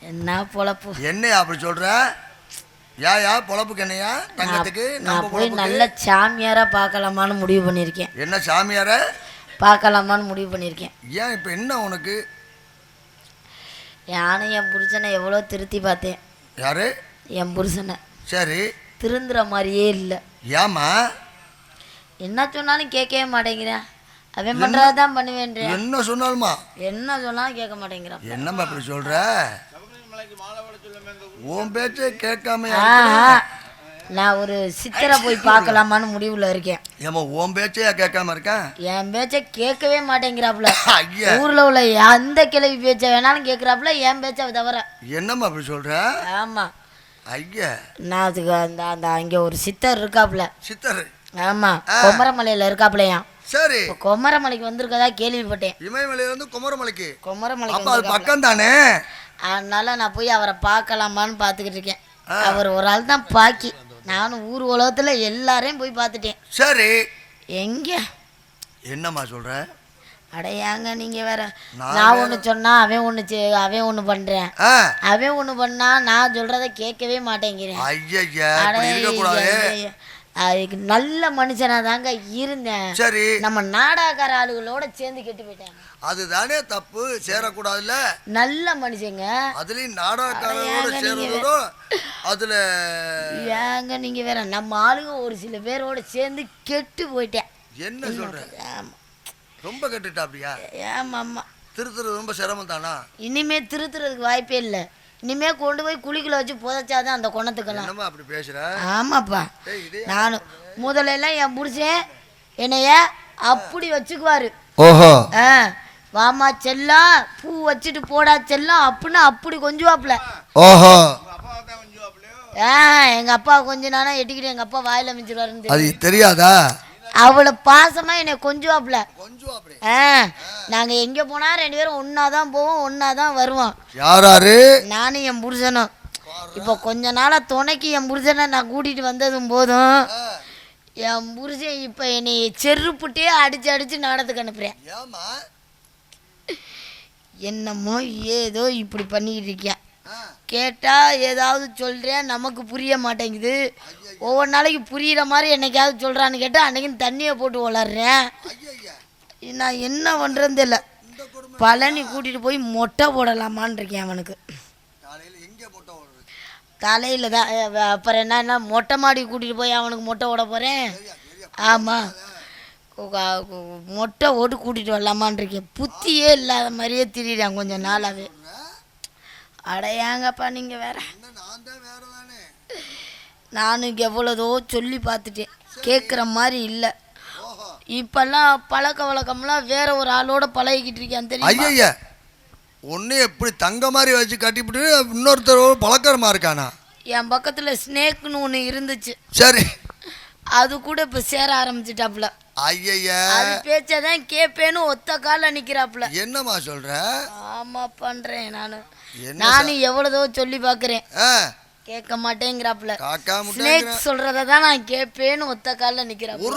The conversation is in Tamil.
என்ன பொழப்பு? என்னையா அப்படி சொல்ற? யா யா பொழப்புக்கு என்னையா? தங்கத்துக்கு நான் போய் நல்ல சாமியாரா பார்க்கலாமான்னு முடிவு பண்ணியிருக்கேன். என்ன சாமியார? பார்க்கலாமான்னு முடிவு பண்ணியிருக்கேன். ஏன் இப்போ என்ன உனக்கு? நானும் என் புருஷனை எவ்வளோ திருத்தி பார்த்தேன். யாரு? என் புருஷனை. சரி. திருந்துற மாதிரியே இல்லை. ஏமா என்ன சொன்னாலும் கேட்கவே மாட்டேங்கிறேன் அவன் பண்ணுறதை தான் பண்ணுவேன்றேன். என்ன சொன்னாலுமா? என்ன சொன்னாலும் கேட்க மாட்டேங்கிறான். என்னம்மா இப்படி சொல்ற? உன் பேச்சை கேட்காம நான் ஒரு சித்தரை போய் பார்க்கலாமான்னு முடிவில் இருக்கேன். ஏமா உன் பேச்சையா கேட்காம இருக்கேன் என் பேச்சை கேட்கவே மாட்டேங்கிறாப்புல. ஐயா. ஊர்ல உள்ள எந்த கிளவி பேச்சை வேணாலும் கேட்குறாப்புல என் பேச்சை தவிர. என்னம்மா இப்படி சொல்ற? ஆமா. ஐயா. நான் அதுக்கு அந்த அந்த அங்கே ஒரு சித்தர் இருக்காப்புல. சித்தர். ஆமா. கொமரமலையில் இருக்காப்புலையாம். சரி. இப்போ கொமரமலைக்கு வந்திருக்கதா கேள்விப்பட்டேன். இமயமலையில இருந்து குமரமலைக்கு. கொமரமலைக்கு அப்ப அது பக்கம் தானே அதனால நான் போய் அவரை பார்க்கலாமான்னு பார்த்துக்கிட்டு இருக்கேன். அவர் ஒரு ஆள் தான் பாக்கி. நானும் ஊர் உலகத்துல எல்லாரையும் போய் பார்த்துட்டேன். சரி. எங்க? என்னம்மா சொல்ற? அடையாங்க நீங்க வேற. நான் ஒன்று சொன்னா அவன் ஒன்று அவன் ஒன்று பண்றேன். அவன் ஒன்று பண்ணா நான் சொல்றத கேட்கவே மாட்டேங்கிறேன். நல்ல மனுஷனா தாங்க இருந்தேன். சரி. நம்ம நாடாக்கார ஆளுகளோட சேர்ந்து கெட்டு போயிட்டேன். அதுதானே தப்பு. சேரக்கூடாதுல்ல. நல்ல மனுஷங்க. அதுலயும் நீங்க சேர்றதோட அதுல ஏங்க நீங்க வேற. நம்ம ஆளுங்க ஒரு சில பேரோட சேர்ந்து கெட்டு போயிட்டேன். என்ன சொல்ற? ஆமா. ரொம்ப கெட்டுட்டா அப்படியா ஆமா ஆமா. திருத்துறது ரொம்ப சிரமம் தானா இனிமே திருத்துறதுக்கு வாய்ப்பே இல்லை. இனிமே கொண்டு போய் குழிக்குள்ள வச்சு புதைச்சாதான் அந்த குணத்துக்கெல்லாம். அப்படி பேசுற? ஆமாப்பா. நானும் முதல்ல எல்லாம் என் புருஷன் என்னைய அப்படி வச்சுக்குவாரு. ஓஹோ. ஆ வாமா செல்லம் பூ வச்சுட்டு போடா செல்லம் அப்படின்னு அப்படி கொஞ்சுவாப்புல. ஓஹோ. ஆ எங்க அப்பா கொஞ்ச நானா எட்டிக்கிட்டு எங்க அப்பா வாயில மிச்சிருவாருன்னு அது தெரியாதா? அவ்வளோ பாசமா என்னை கொஞ்சுவாப்புல. ஆ நாங்க எங்க போனா ரெண்டு பேரும் ஒண்ணா தான் போவோம் ஒண்ணா தான் வருவோம். யாராரு? நானும் என் புருஷனும். இப்போ கொஞ்ச நாளா துணைக்கு என் புருஷனை நான் கூட்டிட்டு வந்ததும் போதும். என் புருஷன் இப்போ என்னை செருப்புட்டே அடிச்சு அடிச்சு நாடத்துக்கு அனுப்புறேன். ஏமா என்னமோ ஏதோ இப்படி பண்ணிக்கிட்டு இருக்கேன் கேட்டால் ஏதாவது சொல்கிறேன் நமக்கு புரிய மாட்டேங்குது. ஒவ்வொரு நாளைக்கு புரியுற மாதிரி என்னைக்காவது சொல்கிறான்னு கேட்டால் அன்றைக்கும் தண்ணியை போட்டு வளர்றேன். நான் என்ன பண்ணுறது தெரியல. பழனி கூட்டிகிட்டு போய் மொட்டை போடலாமான்னு இருக்கேன் அவனுக்கு. தலையில் தான் அப்புறம் என்ன என்ன மொட்டை மாடி கூட்டிகிட்டு போய் அவனுக்கு மொட்டை ஓட போகிறேன் ஆமாம் மொட்டை ஓட்டு கூட்டிகிட்டு வரலாமான்னு இருக்கேன். புத்தியே இல்லாத மாதிரியே திரியிறான் கொஞ்சம் நாளாகவே அடையாங்கப்பா நீங்கள் வேற. என்ன நான் தான் வேற தானே நானும் எவ்வளோதோ சொல்லி பார்த்துட்டேன். கேட்குற மாதிரி இல்லை. இப்பெல்லாம் பழக்க வழக்கம்லாம் வேற ஒரு ஆளோட பழகிக்கிட்டு இருக்கேன் தெரியும்? ஐயய்ய. ஒன்று எப்படி தங்க மாதிரி வச்சு கட்டிவிட்டு இன்னொருத்தர் பழக்கரமா இருக்கானா? என் பக்கத்தில் ஸ்னேக்னு ஒன்று இருந்துச்சு. சரி. அது கூட இப்போ சேர ஆரம்பிச்சிட்டாப்புல. ஐயய்ய. அது பேச்சதான் கேப்பேன்னு ஒத்த கால நிக்கிறாப்புல. என்னம்மா சொல்ற? ஆமா பண்றேன் நானு. நானும் எவ்வளதோ சொல்லி பாக்குறேன். கேட்க மாட்டேங்கிறாப்புல. காக்கா முட்டை ஸ்னேக் சொல்றத தான் நான் கேப்பேன்னு ஒத்த கால நிக்கிறாப்புல